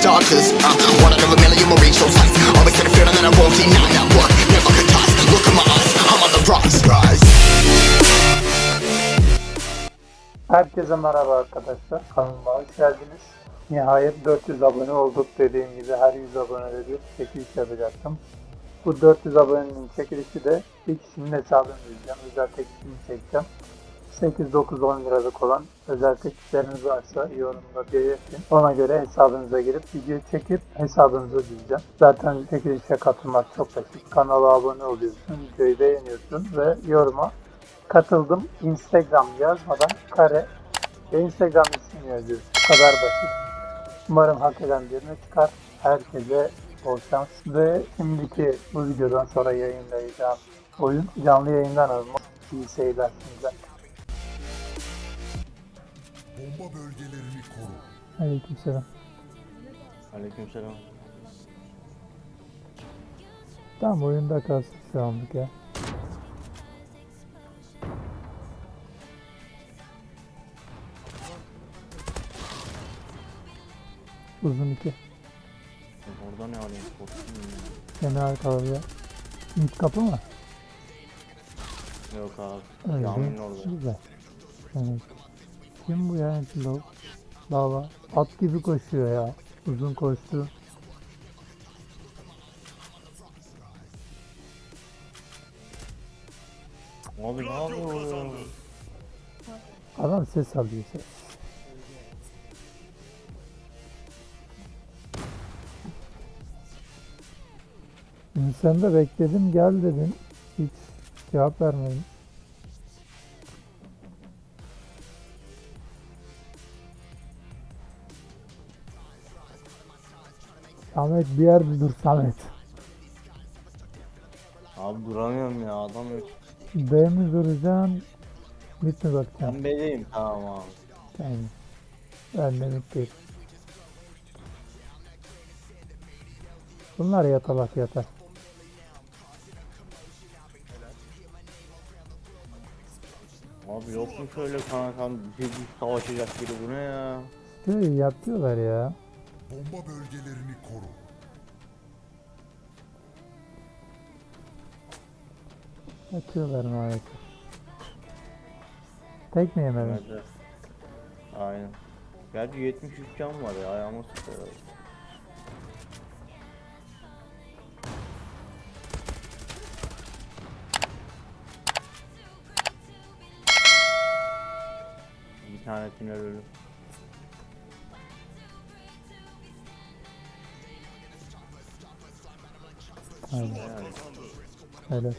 starters. Uh, one out of a million will reach those heights. Always had a feeling that I won't deny that work. Never could toss. Look in my eyes, I'm on the rise. rise. Herkese merhaba arkadaşlar. Kanalıma hoş geldiniz. Nihayet 400 abone olduk dediğim gibi her 100 abonede bir çekiliş yapacaktım. Bu 400 abonenin çekilişi de bir kişinin hesabını vereceğim. Özel teklifini çekeceğim. 8, 9, 10 liralık olan özel teklifleriniz varsa yorumda belirtin. Ona göre hesabınıza girip video çekip hesabınızı diyeceğim. Zaten çekilişe katılmak çok basit. Kanala abone oluyorsun, videoyu beğeniyorsun ve yoruma katıldım. Instagram yazmadan kare ve Instagram ismini yazıyoruz. Bu kadar basit. Umarım hak eden birine çıkar. Herkese bol şans. Ve şimdiki bu videodan sonra yayınlayacağım oyun canlı yayından alınma. İyi seyirler. Bomba bölgelerini koru. Aleykümselam. Aleykümselam. Tamam oyunda kalsın şu anlık ya. Uzun iki. Orada ne alayım? Korktum Seni arkaladı ya. İlk kapı mı? Yok abi. Öyle. Caminin orada. Güzel. Evet. Kim bu ya? Lava. At gibi koşuyor ya. Uzun koştu. Abi ne yapıyor? Adam ses alıyor ses. De bekledim gel dedin. Hiç cevap vermedin. Samet bir yerde dur Samet. Abi duramıyorum ya adam yok. B mi duracaksın? Mid mi bakacaksın? Ben bedeyim tamam abi. Yani ben de mid değil. Bunlar yatalak yatar. Abi yok mu şöyle kankam bir savaşacak biri bu ne ya? Şey yatıyorlar ya. Bomba bölgelerini koru. Yatıyorlar maalesef. Tek mi yemedin? Evet. Aynen. Gerçi 73 can var ya ayağıma sıkıyor. Bir tane tünel ölü. Aynen. Öyle.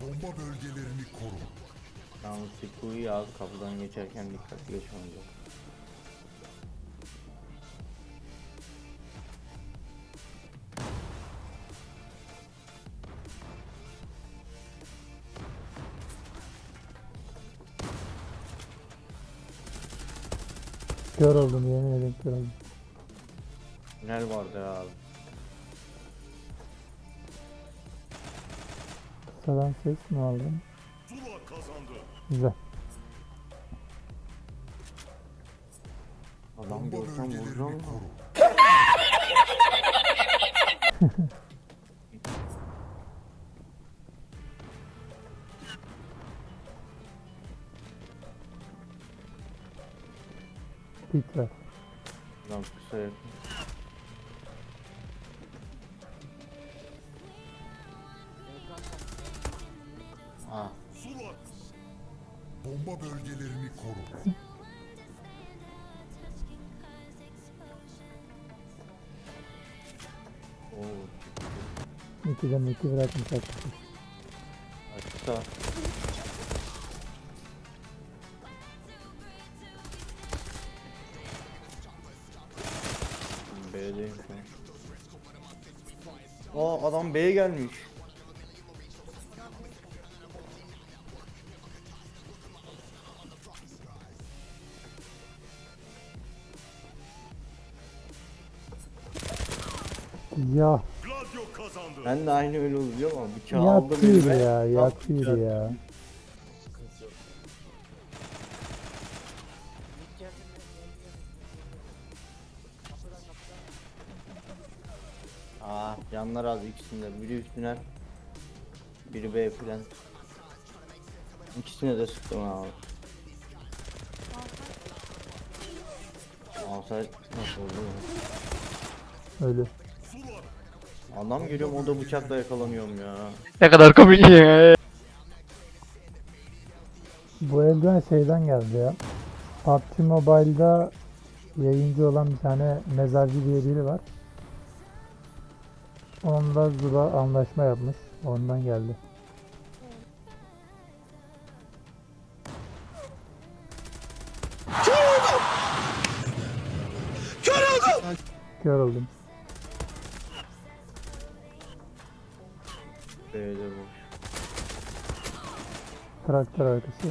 Bomba bölgelerini koru. yalnız Siku'yu az kapıdan geçerken dikkatli geçmemiz lazım. Kör oldum yemin ederim kör oldum. Tünel vardı ya abi. Kısadan ses mi aldın? Güzel. Adam Bomba görsem vuracağım bölgelerini da. Bomba bölgelerini koru. o İkiden iki bırakmış açıkçası. açıkta. B'deyim şu an. Aa adam B'ye gelmiş. Ya Ben de aynı öyle olacağım ama bıçağı aldı beni. yatıyor ya yatıyor ya. Sıkıntı yok. Aa canlar az ikisinde. Biri üstüne. Biri B plan. İkisine de sıktım abi. Alsay nasıl oldu? Öyle. Adam geliyorum o da bıçakla yakalanıyorum ya. Ne kadar komik ya. Bu elden şeyden geldi ya. PUBG Mobile'da yayıncı olan bir tane mezarcı diye biri var. Onunla Zula anlaşma yapmış. Ondan geldi. Kör oldum. B'de boş. Traktör arkası.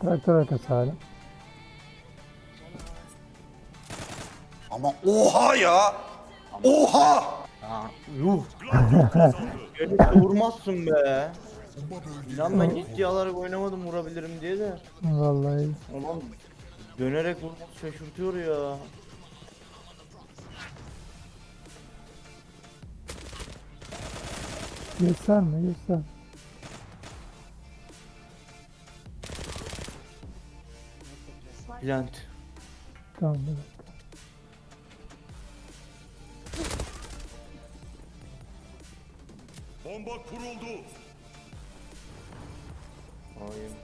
Traktör arkası hala. Ama oha ya! Oha! Aa, yuh. Vurmazsın be. İnan ben ciddi alarak oynamadım vurabilirim diye de. Vallahi Ulan dönerek vurmak şaşırtıyor ya. Gösterme göster. Plant. Tamam bir dakika. Bomba kuruldu. Hayır.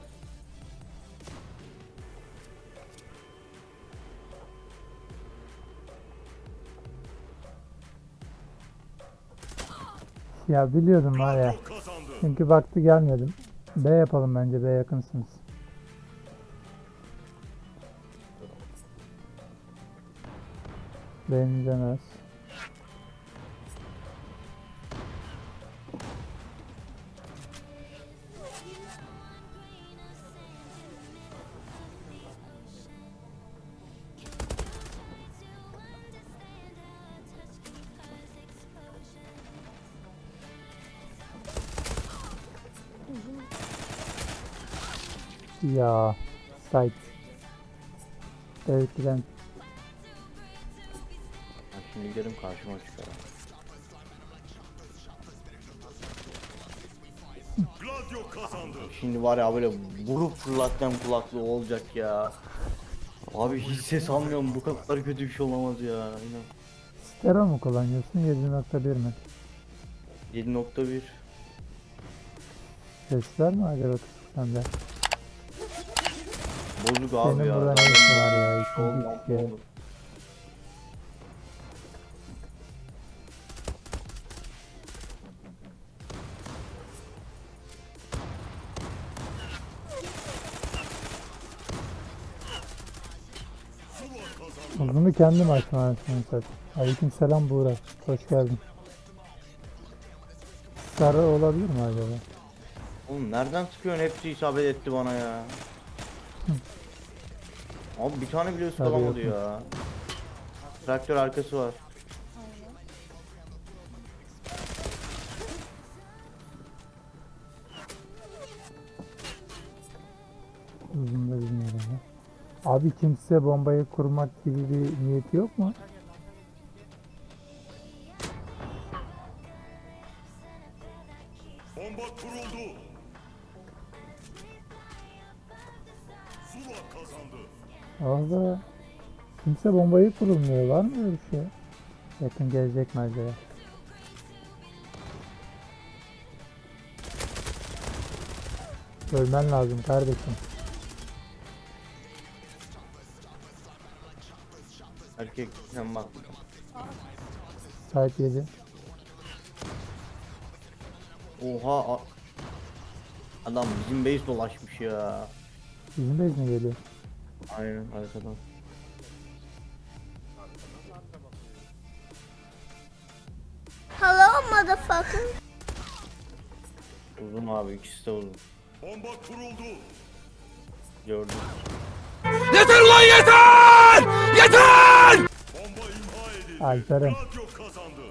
Ya biliyordum var ya. Çünkü baktı gelmedim. B yapalım bence B yakınsınız. B'nin canı Ya site. Evet ben Ben şimdi giderim karşıma çıkar. Gladio kazandı. Şimdi var ya böyle vurup fırlatacağım kulaklığı olacak ya. Abi hiç ses almıyorum bu kadar kötü bir şey olamaz ya. İnan. stereo mu kullanıyorsun 7.1 mi? 7.1 Sesler mi acaba sende? Bozuk abi Senin ya. burada ne işin var ya? olmaz, olur. Uzunu kendim açtım anasını satayım. Aleyküm selam Buğra. Hoş geldin. Sarı olabilir mi acaba? Oğlum nereden sıkıyorsun hepsi isabet etti bana ya. Abi bir tane bile ıskalamadı yok mu? ya. Traktör arkası var. Uzun da bilmiyorum. Abi kimse bombayı kurmak gibi bir niyeti yok mu? Kimse bombayı kurulmuyor. Var mı öyle bir şey? Yakın gelecek acaba? Ölmen lazım kardeşim. Erkek bak. Sahip yedi. Oha. a- Adam bizim base dolaşmış ya. Bizim bez mi geliyor? Aynen arkadan. Motherfucker. Uzun abi ikisi de uzun. Bomba kuruldu. Gördüm. Bomba imha edildi. Alperen. Gladio kazandı.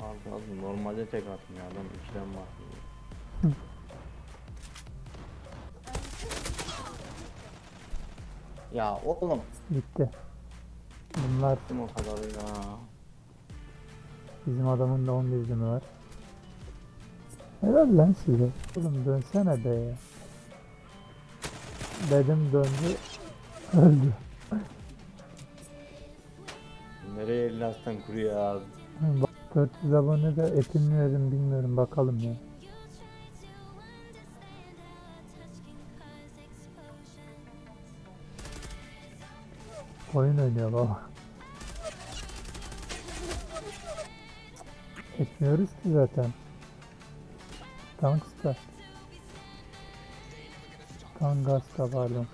Abi abi normalde tek atmıyor adam içten bahsediyor. Ya oğlum. Gitti. Bunlar Kim o kadar ya? Bizim adamın da 11 canı var. Helal lan size. Oğlum dönsene be ya. Dedim döndü. Öldü. Nereye elini aslan kuruyor abi? Bak, 400 abone de epin verin bilmiyorum bakalım ya. Oyun oynuyor baba. Etmiyoruz ki zaten. Tanksta. Tangasta pardon.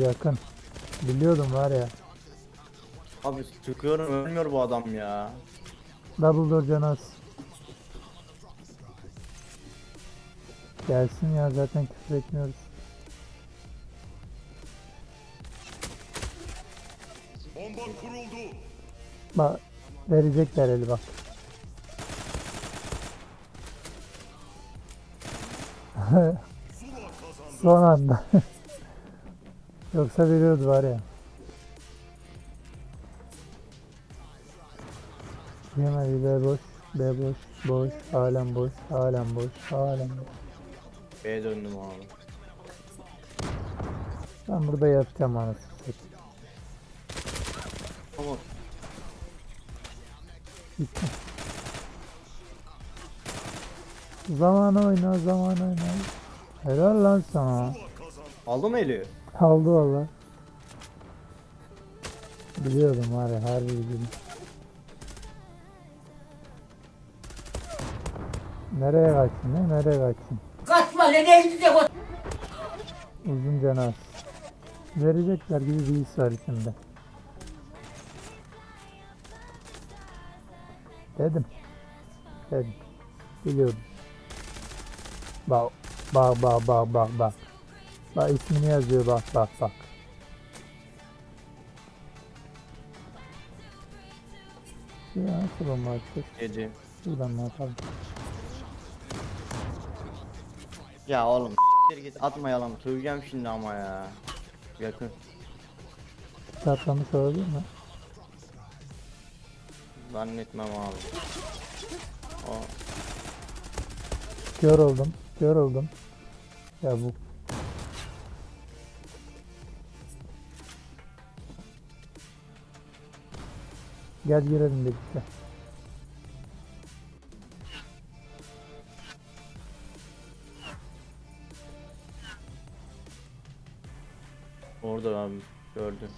Yakın. Biliyordum var ya. Abi sıkıyorum ölmüyor bu adam ya. Double door canas. Gelsin ya zaten küfür etmiyoruz. Bomba kuruldu. Bak verecekler eli bak. Son anda. Yoksa veriyordu var ya. Yemedi B boş, B boş, boş, halen boş, halen boş, halen boş. B'ye döndüm abi. Ben burada yatacağım anasını satayım. Ama Bitti. Zaman oyna, zaman oyna. Helal lan sana. aldı mı eli? Aldı valla. Biliyordum var ya harbi biliyordum. Nereye kaçtın ne? Nereye kaçtın? Kaçma lan elinize koy. Uzun canaz. Verecekler gibi bir his var içimde. Dedim. Dedim. Biliyordum. Bak bak bak bak bak bak. Bak ismini yazıyor bak bak bak. Ya nasıl bomba atacak? Dedi. Şuradan mı atalım? Ya oğlum s**tir git atmayalım. Söyleyeceğim şimdi ama ya. Yakın. Çatlamış olabilir mi? Zannetmem abi. O Kör oldum. Kör oldum. Ya bu. Gel girelim birlikte. orada abi gördüm.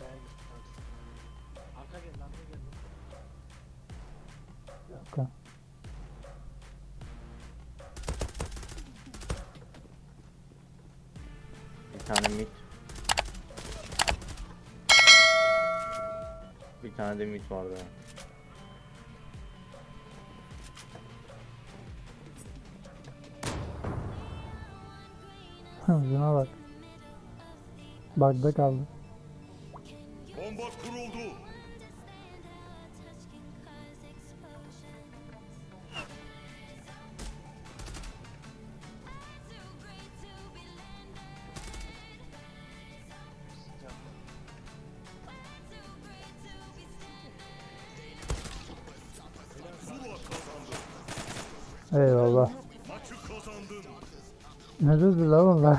Tane mid. Bir tane de mid vardı. Şuna bak. Bug'da kaldı. Eyvallah. Ne dedi lan onlar?